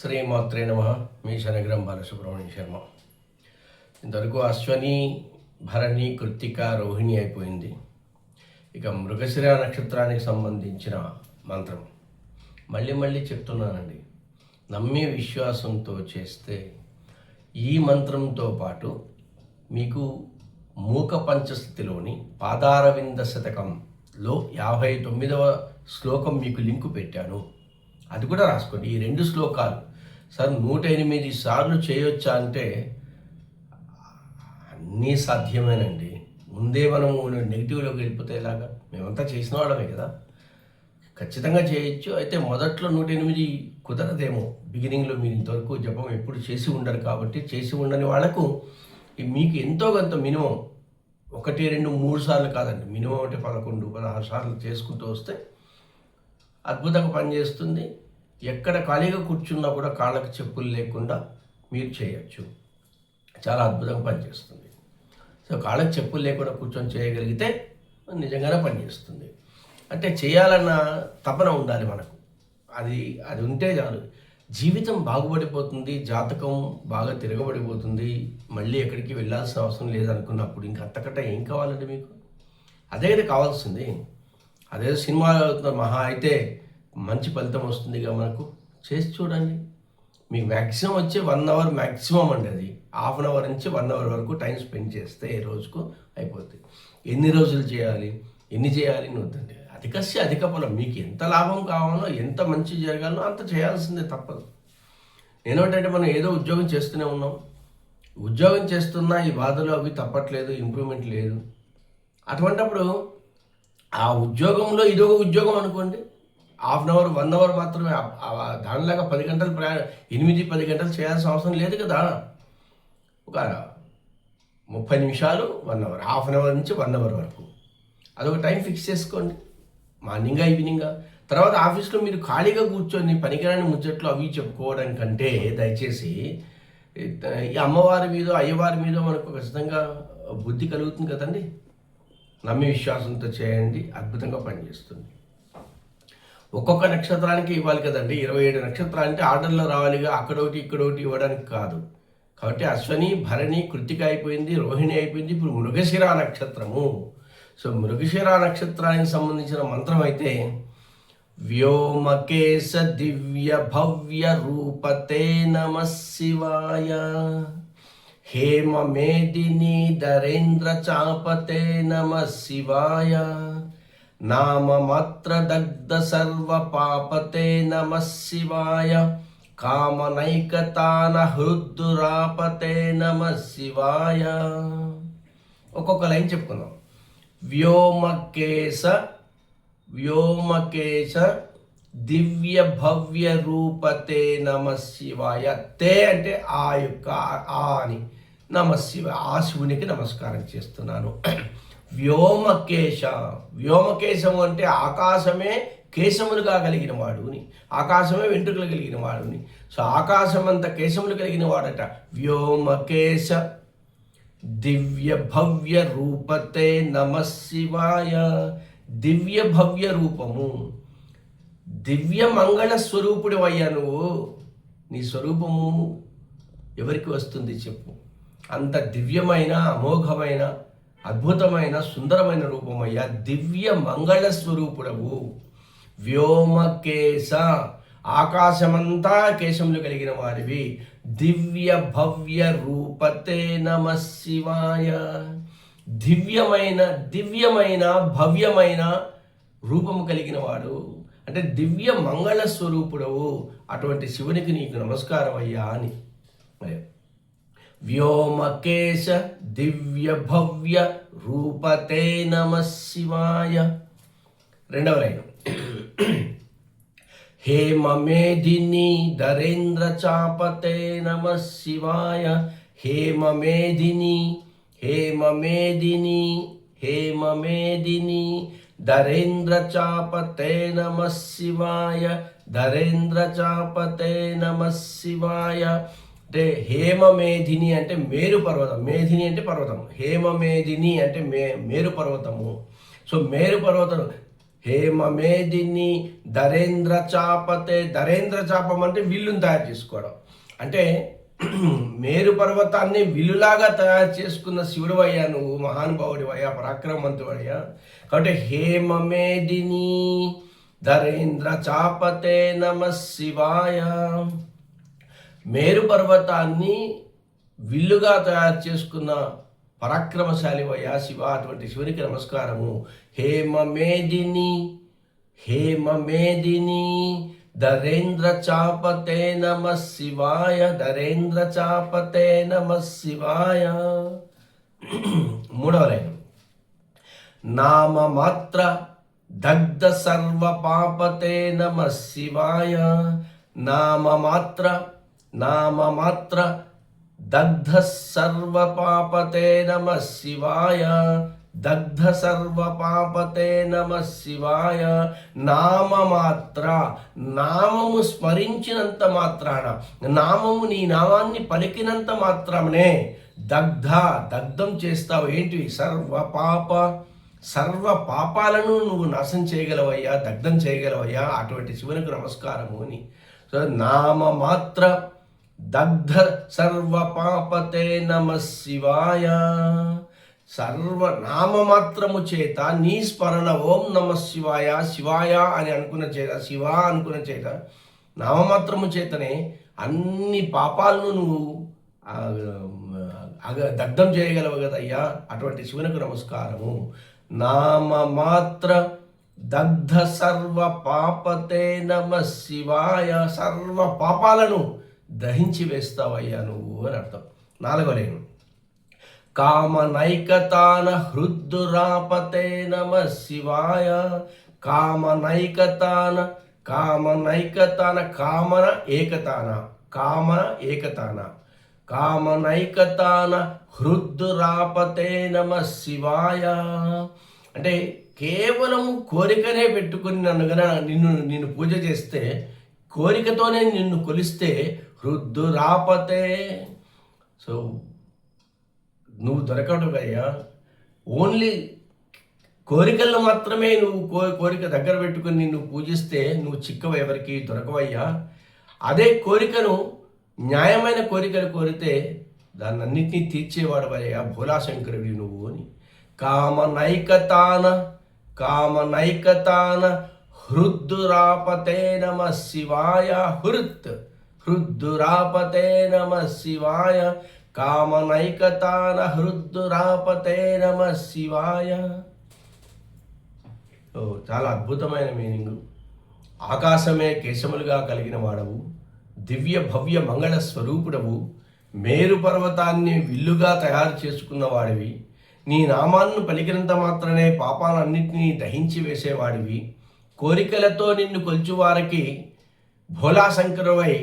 శ్రీమాత్రే నమ మీ శనగ్రం బాలసుబ్రహ్మణ్య శర్మ. ఇంతవరకు అశ్వని భరణి కృత్తిక రోహిణి అయిపోయింది. ఇక మృగశిర నక్షత్రానికి సంబంధించిన మంత్రం. మళ్ళీ మళ్ళీ చెప్తున్నానండి. నమ్మి విశ్వాసంతో చేస్తే ఈ మంత్రంతో పాటు మీకు మూక పంచస్థితిలోని పాదారవింద శతకంలో యాభై తొమ్మిదవ శ్లోకం మీకు లింకు పెట్టాను. అది కూడా రాసుకోండి. ఈ రెండు శ్లోకాలు సార్ నూట ఎనిమిది సార్లు చేయొచ్చా అంటే అన్నీ సాధ్యమేనండి. ముందే మనము నెగిటివ్లోకి వెళ్ళిపోతే ఇలాగా మేమంతా చేసిన వాళ్ళమే కదా. ఖచ్చితంగా చేయొచ్చు. అయితే మొదట్లో నూట ఎనిమిది కుదరదేమో. బిగినింగ్లో మీరు ఇంతవరకు జపం ఎప్పుడు చేసి ఉండరు కాబట్టి చేసి ఉండని వాళ్ళకు మీకు ఎంతో కొంత మినిమం ఒకటి రెండు మూడు సార్లు కాదండి. మినిమం అంటే పదకొండు పదహారు సార్లు చేసుకుంటూ వస్తే అద్భుతంగా పనిచేస్తుంది. ఎక్కడ ఖాళీగా కూర్చున్నా కూడా కాళ్ళకు చెప్పులు లేకుండా మీరు చేయొచ్చు. చాలా అద్భుతంగా పనిచేస్తుంది. సో కాళ్ళకి చెప్పులు లేకుండా కూర్చొని చేయగలిగితే నిజంగానే పనిచేస్తుంది. అంటే చేయాలన్న తపన ఉండాలి మనకు. అది అది ఉంటే చాలు. జీవితం బాగుపడిపోతుంది జాతకం బాగా తిరగబడిపోతుంది. మళ్ళీ ఎక్కడికి వెళ్ళాల్సిన అవసరం లేదనుకున్నప్పుడు ఇంకా అంతకట ఏం కావాలండి మీకు? అదే కావాల్సింది. అదే సినిమా మహా అయితే మంచి ఫలితం వస్తుందిగా మనకు. చేసి చూడండి. మీకు మ్యాక్సిమం వచ్చి వన్ అవర్ మ్యాక్సిమం అండి అది. హాఫ్ అన్ అవర్ నుంచి వన్ అవర్ వరకు టైం స్పెండ్ చేస్తే ఏ రోజుకు అయిపోతుంది ఎన్ని రోజులు చేయాలి? ఎన్ని చేయాలి? అని వద్దండి. అధికస్య అధిక ఫలం. మీకు ఎంత లాభం కావాలో ఎంత మంచి జరగాలో అంత చేయాల్సిందే తప్పదు. నేనేంటంటే మనం ఏదో ఉద్యోగం చేస్తూనే ఉన్నాం. ఉద్యోగం చేస్తున్నా ఈ బాధలు అవి తప్పట్లేదు ఇంప్రూవ్మెంట్ లేదు. అటువంటప్పుడు ఆ ఉద్యోగంలో ఇదొక ఉద్యోగం అనుకోండి. Half an hour one hour మాత్రమే. దానిలాగా పది గంటలు ప్రయాణం ఎనిమిది పది గంటలు చేయాల్సిన అవసరం లేదు కదా. ఒక ముప్పై నిమిషాలు one hour. Half an hour నుంచి వన్ అవర్ వరకు. అదొక టైం ఫిక్స్ చేసుకోండి. మార్నింగా ఈవినింగా. తర్వాత ఆఫీస్లో మీరు ఖాళీగా కూర్చొని పనికిరాని ముచ్చట్లు అవి చెప్పుకోవడం కంటే దయచేసి ఈ అమ్మవారి మీద అయ్యవారి మీద మనకు ఖచ్చితంగా బుద్ధి కలుగుతుంది కదండి. నమ్మి విశ్వాసంతో చేయండి. అద్భుతంగా పనిచేస్తుంది. ఒక్కొక్క నక్షత్రానికి ఇవ్వాలి కదండి. ఇరవై ఏడు నక్షత్రాలంటే ఆర్డర్లో రావాలిగా అక్కడొకటి ఇక్కడొకటి ఇవ్వడానికి కాదు. కాబట్టి అశ్వని భరణి కృతిక అయిపోయింది రోహిణి అయిపోయింది. ఇప్పుడు మృగశిర నక్షత్రము. సో మృగశిర నక్షత్రానికి సంబంధించిన మంత్రం అయితే వ్యోమకేశ దివ్య భవ్య రూపతే నమ శివాయ. హేమ మేదిని ధరేంద్ర చాపతే నమ శివాయ. నామమాత్ర దగ్ధ సర్వ పాపతే నమ శివాయ కామనైకతాన హృద్దురాపతే నమ శివాయ ఒక్కొక్క లైన్ చెప్పుకుందాం. వ్యోమకేశ వ్యోమకేశ దివ్య భవ్య రూపతే నమ శివాయ. తే అంటే ఆ యొక్క ఆ అని. నమ శివ ఆ శివునికి నమస్కారం చేస్తున్నాను. వ్యోమకేశ. వ్యోమకేశము అంటే ఆకాశమే కేశములుగా కలిగిన వాడుని. ఆకాశమే వెంట్రుకలు కలిగిన వాడుని. సో ఆకాశమంత కేశములు కలిగిన వాడట. వ్యోమకేశ. దివ్య భవ్య రూపతే నమ శివాయ. దివ్య భవ్య రూపము. దివ్య మంగళ స్వరూపుడు అయ్యా నువ్వు. నీ స్వరూపము ఎవరికి వస్తుంది చెప్పు. అంత దివ్యమైన అమోఘమైన అద్భుతమైన సుందరమైన రూపమయ్యా దివ్య మంగళ స్వరూపుడవు. వ్యోమకేశ ఆకాశమంతా కేశములు కలిగిన వారివి. దివ్య భవ్య రూపతే నమ శివాయ. దివ్యమైన దివ్యమైన భవ్యమైన రూపము కలిగిన వాడు. అంటే దివ్య మంగళ స్వరూపుడవు. అటువంటి శివునికి నీకు నమస్కారం అయ్యా అని. మరి వ్యోమకేశ దివ్య భవ్య రూపతే నమ శివాయ. రెండవ లైన్. హేమమేధిని ధరేంద్ర చాపతే నమ శివాయ. హేమమేధిని హేమమేధిని హేమమేధిని ధరేంద్ర చాపతే నమ శివాయ. ధరేంద్ర చాపతే నమ శివాయ. అంటే హేమమేధిని అంటే మేరు పర్వతం. మేధిని అంటే పర్వతం. హేమమేధిని అంటే మే మేరు పర్వతము. సో మేరు పర్వతం హేమమేధిని ధరేంద్ర చాపతే ధరేంద్ర చాపం అంటే విల్లును తయారు చేసుకోవడం. అంటే మేరు పర్వతాన్ని విల్లులాగా తయారు చేసుకున్న శివుడు అయ్యా నువ్వు మహానుభావుడి అయ్యా పరాక్రమవంతుడు అయ్యా కాబట్టి హేమమేదిని ధరేంద్ర చాపతే నమ శివాయ. మేరు పర్వతాన్ని విల్లుగా తయారు చేసుకున్న పరాక్రమశాలి వయ శివ అటువంటి శివునికి నమస్కారము. హేమమేదిని హేమమేదిని ధరేంద్ర చాపతే నమ శివాయ ధరేంద్ర చాపతే నమ శివాయ. మూడవ లైన్. నామమాత్ర దగ్ధ సర్వ పాపతే నమ శివాయ. నామ మాత్ర నామమాత్ర దగ్ధ సర్వపాపతే నమ శివాయ. దగ్ధ సర్వపాపతే నమ శివాయ. నామమాత్ర నామము స్మరించినంత మాత్రాన నామము నీ నామాన్ని పలికినంత మాత్రమే దగ్ధ దగ్ధం చేస్తావు. ఏంటి సర్వ పాప సర్వ పాపాలను నువ్వు నాశనం చేయగలవయ్యా దగ్ధం చేయగలవయ్యా అటువంటి శివునికి నమస్కారము అని. సో నామమాత్ర దగ్ధ సర్వ పాపతే నమ శివాయ సర్వ నామమాత్రము చేత నీ స్మరణ ఓం నమ శివాయ శివాయ అని అనుకున్న చేత శివ అనుకున్న చేత నామమాత్రము చేతనే అన్ని పాపాలను నువ్వు అగ- దగ్ధం చేయగలవు కదయ్యా అటువంటి శివునికి నమస్కారము. నామమాత్ర దగ్ధ సర్వ పాపతే నమ శివాయ సర్వ పాపాలను దహించి వేస్తావయ్యా నువ్వు అని అర్థం. నాలుగో లేను. కామనైకతాన హృద్దురాపతే నమ శివాయ. కామనైకతాన కామనైకతాన కామన ఏకతాన కామన ఏకతాన. కామనైకతాన హృద్దురాపతే నమ శివాయ. అంటే కేవలం కోరికనే పెట్టుకుని నన్ను గన నిన్ను నిన్ను పూజ చేస్తే కోరికతోనే నిన్ను కొలిస్తే వృద్ధురాపతే. సో నువ్వు దొరకడం అయ్యా ఓన్లీ కోరికల్లో మాత్రమే నువ్వు కో కోరిక దగ్గర పెట్టుకుని నిన్ను పూజిస్తే నువ్వు చిక్కవ ఎవరికి దొరకవయ్యా. అదే కోరికను న్యాయమైన కోరికలు కోరితే దాన్ని అన్నింటినీ తీర్చేవాడవయ్యా భోలాశంకరుడి నువ్వు అని. కామనైకతాన కామనైకతాన హృద్దురాపతే నమ శివాయ హృత్. హృద్దురాపతే నమ శివాయ కామనైకతాన హృద్దురాపతే నమ శివాయ ఓ చాలా అద్భుతమైన మీనింగ్. ఆకాశమే కేశములుగా కలిగిన వాడవు దివ్య భవ్య మంగళ స్వరూపుడవు మేరు పర్వతాన్ని విల్లుగా తయారు చేసుకున్న వాడివి నీ నామాన్ని పలికినంత మాత్రమే పాపాలన్నింటినీ దహించి వేసేవాడివి కోరికలతో నిన్ను కొల్చువారికి భోలాశంకరువై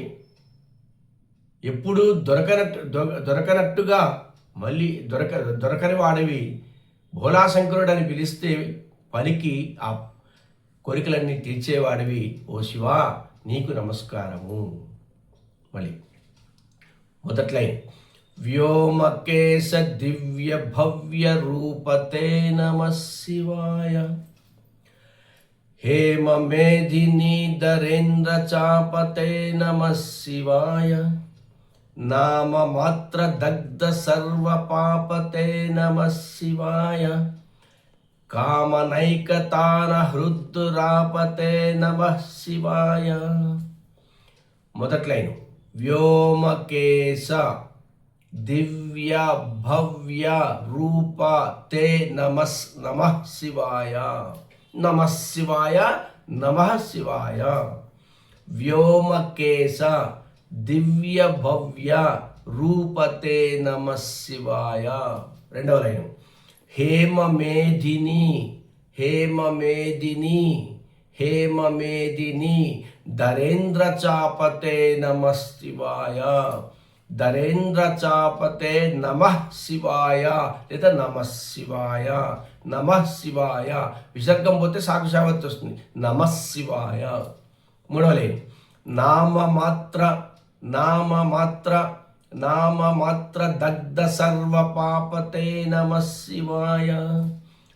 ఎప్పుడూ దొరకనట్టు దొరకనట్టుగా మళ్ళీ దొరక దొరకని వాడివి. భోళాశంకరుడు అని పిలిస్తే పలికి ఆ కోరికలన్నీ తీర్చేవాడివి. ఓ శివా నీకు నమస్కారము. మళ్ళీ మొదట్లైన్ వ్యోమకేశ దివ్య భవ్య రూపతే నమ శివాయ. హేమమేధిని దరేంద్ర చాపతే నమ శివాయ నామమాత్ర దగ్ధ సర్వ పాపతే నమ శివాయ కామనైకతాన హృద్దురాపతే నమ శివాయ మొదట్లైన. వ్యోమకేశ దివ్య భవ్య రూప తే నమస్ నమ శివాయ। నమ శివాయ నమ శివాయ। వ్యోమకేశ దివ్య భవ్య రూపతే నమ శివాయ రెండవ లైన్. హేమమేధిని హేమమేదిని హేమమేదిని ధరేంద్ర చాపతే నమ శివాయ. ధరేంద్ర చాపతే నమ శివాయ. లేదా నమ శివాయ. నమ శివాయ. విసర్గం పోతే సాకుశావత్ వస్తుంది నమ శివాయ. మూడవ లైన్. నామమాత్ర నామమాత్ర నామమాత్ర దగ్ధ సర్వ పాపతే నమ శివాయ.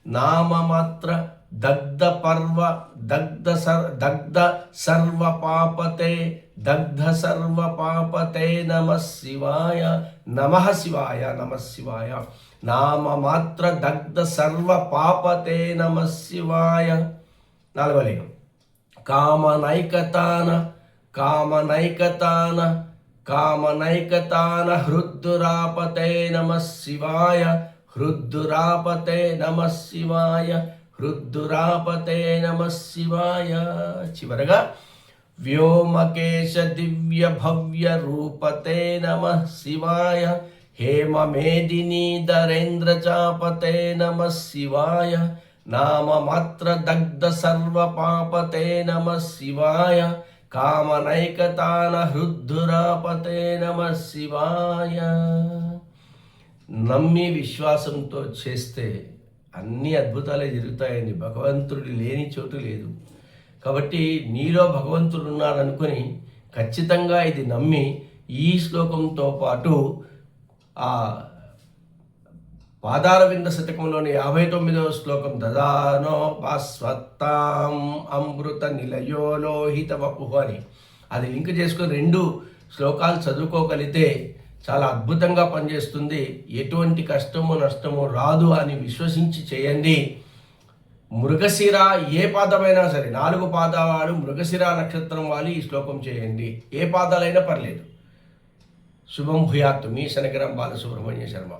నామమాత్ర దగ్ధ పర్వ దగ్ధ సర్ దగ్ధ సర్వ పాపతే దగ్ధ సర్వ పాపతే నమ శివాయ. నమ శివాయ నమ శివాయ. నామ మాత్ర దగ్ధ సర్వ పాపతే నమ శివాయ. నాలుగో లింగం కామనైకతాన కామనైకతాన కామనైకతాన హృద్దురాపతే నమ శివాయ హృద్దురాపతే నమ శివాయ హృద్దురాపతే నమ శివాయ. చివరగా వ్యోమకేశ దివ్య భవ్య రూపతే నమ శివాయ హేమమేదినీ మేదినీ చాపతే నమ శివాయ నామమాత్ర దగ్ధ సర్వపాపతే నమ శివాయ కామనైకతాన హృద్ధురాపతే నమ శివాయ నమ్మి విశ్వాసంతో చేస్తే అన్ని అద్భుతాలే జరుగుతాయని భగవంతుడు లేని చోటు లేదు. కాబట్టి నీలో భగవంతుడు ఉన్నాడనుకుని ఖచ్చితంగా ఇది నమ్మి ఈ శ్లోకంతో పాటు ఆ పాదార వింద శతకంలోని యాభై తొమ్మిదవ శ్లోకం దదానో పాస్వత్తాం అమృత నిలయో లోహిత వపుహు అని. అది లింక్ చేసుకొని రెండు శ్లోకాలు చదువుకోగలిగితే చాలా అద్భుతంగా పనిచేస్తుంది. ఎటువంటి కష్టము నష్టము రాదు అని విశ్వసించి చేయండి. మృగశిర ఏ పాదమైనా సరే నాలుగు పాదాలు మృగశిర నక్షత్రం వాళ్ళు ఈ శ్లోకం చేయండి. ఏ పాదాలైనా పర్లేదు. శుభం భూయాత్తు. మీ శనగరం బాలసుబ్రహ్మణ్య శర్మ.